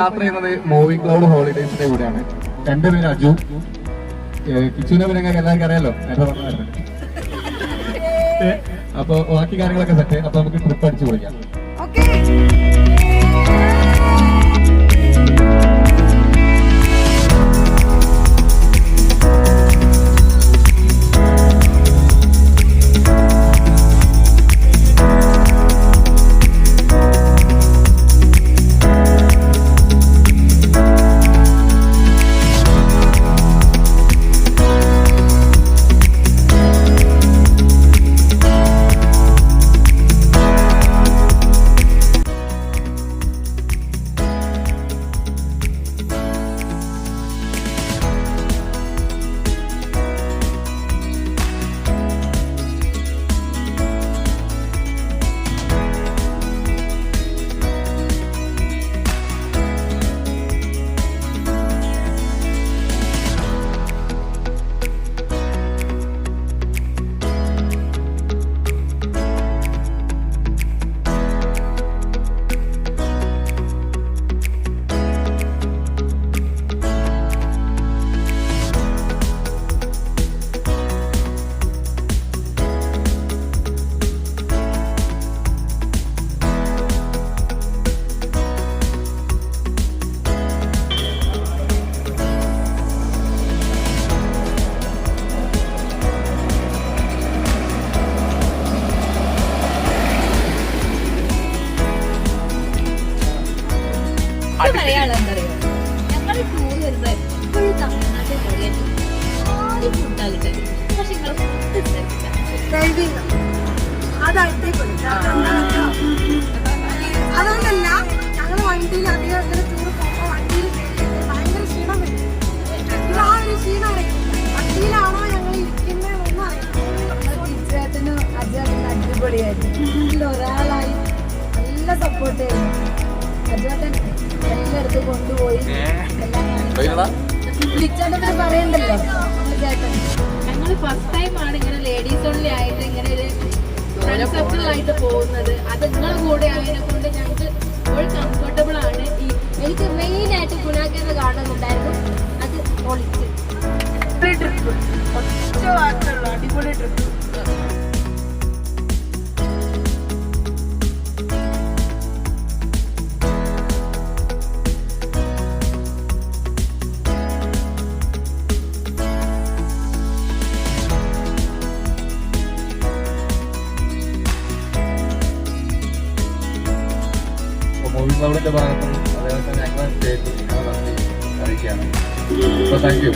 യാത്ര ചെയ്യുന്നത് movie cloud ഹോളിഡേസിന്റെ കൂടെയാണ്. എന്റെ പേര് അജു കിച്ചുവിനെ പേര് ഞങ്ങൾക്ക് എല്ലാവർക്കും അറിയാലോ. അപ്പൊ ബാക്കി കാര്യങ്ങളൊക്കെ സെറ്റ്. അപ്പൊ നമുക്ക് ട്രിപ്പ് അടിച്ചു പൊളിക്കാം. മലയാളം എന്തറിയോ ഞങ്ങൾ ടൂർ വരുമ്പോ എപ്പോഴും തമിഴ്നാട്ടിൽ കയറിയിട്ട് ആരും ഫുഡാ കിട്ടൽ പക്ഷെ നിങ്ങൾ ഫുഡ് അതുകൊണ്ടല്ല ഞങ്ങൾ വണ്ടിയിൽ അധികം അങ്ങനെ ടൂർ പോകുമ്പോ വണ്ടിയിൽ ഭയങ്കര ക്ഷീണം വരും. ആ ഒരു ക്ഷീണമായി വണ്ടിയിലാണോ ഞങ്ങൾ ഇരിക്കുന്നതെന്നൊന്നും അറിയില്ല. ചേട്ടനും അജാട്ടനും അടിപൊളിയായിരുന്നു. ഒരാളായി. നല്ല സപ്പോർട്ട് അജാട്ടൻ എല്ലായിടത്തും കൊണ്ടുപോയി. ചേട്ടൻ പറയണ്ടല്ലോ. ഞങ്ങൾ ഞങ്ങൾ ഫസ്റ്റ് ടൈം ആണ് ഇങ്ങനെ ലേഡീസ് ഓൺലി ആയിട്ട് ഇങ്ങനെ ഒരു ആയിട്ട് പോകുന്നത്. അത് നിങ്ങളെ കൂടെ ആയതിനെ കൊണ്ട് ഞങ്ങൾക്ക് ഒരു കംഫർട്ടബിൾ ആണ്. ഈ എനിക്ക് മെയിൻ ആയിട്ട് ഗുണാക്കുന്ന കാണുന്നുണ്ടായിരുന്നു അത് പൊളിച്ച്. ട്രിപ്പ് ഒറ്റ വാക്കുള്ളൂ അടിപൊളി ട്രിപ്പ് ക്ലൗഡിന്റെ ഭാഗത്തുനിന്നും അതേപോലെ തന്നെ ഞങ്ങളുടെ നന്ദി അറിയിക്കുകയാണ്. അപ്പൊ താങ്ക് യു